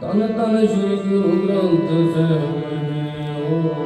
ਤਨ ਤਨ ਸ਼੍ਰੀ ਗੁਰੂ ਗ੍ਰੰਥ ਸਾਹਿਬ ਨੇ ਓ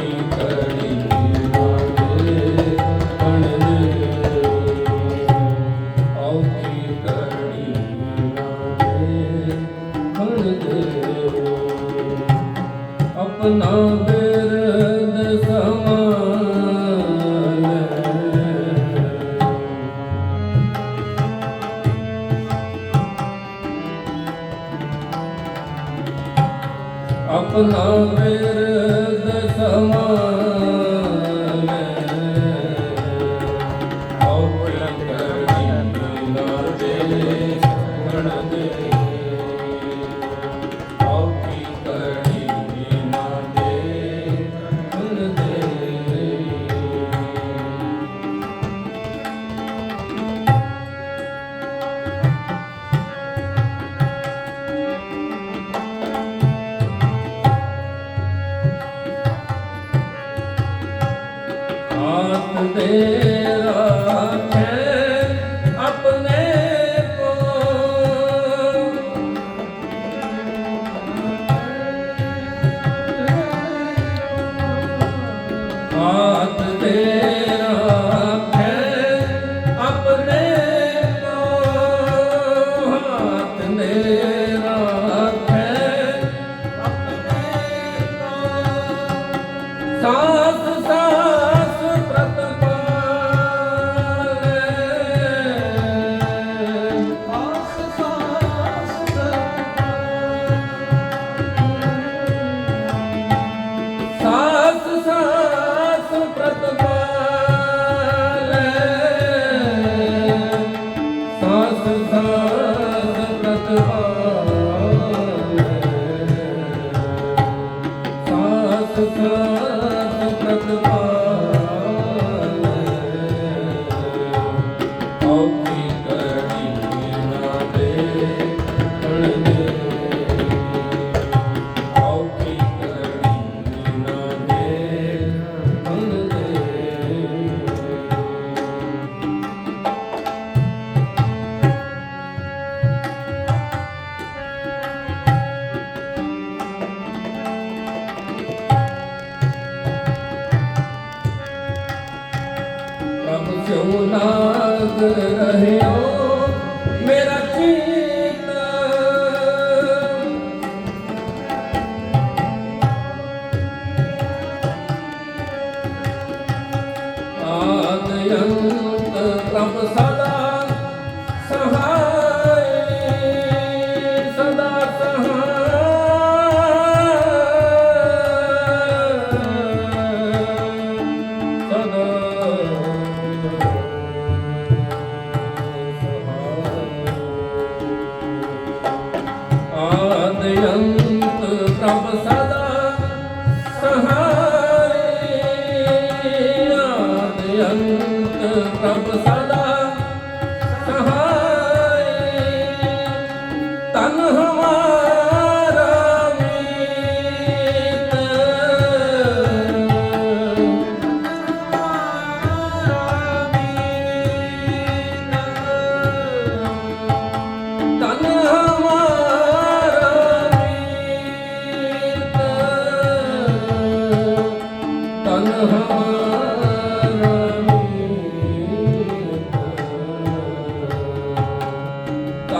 ਨਾਗ ਰਹਿਓ ਮੇਰਾ ਕੀਰਤਨ ਆਦ ਅੰਤ ਪ੍ਰਭ ਅੰਤ ਪ੍ਰਭ ਸਦਾ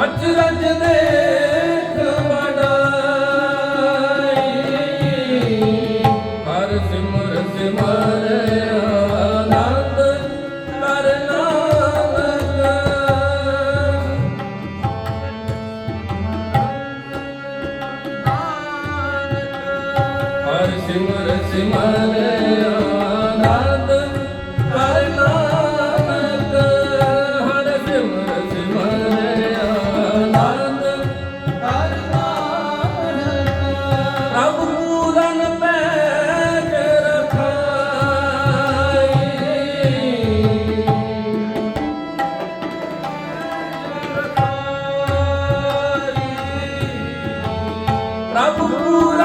ਅਚਰਜ ਦੇਖ ਹਰ ਸਿਮਰ ਸਿਮਰ ਆਨੰਦ ਹਰ ਸਿਮਰ ਸਿਮਰ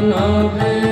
নহে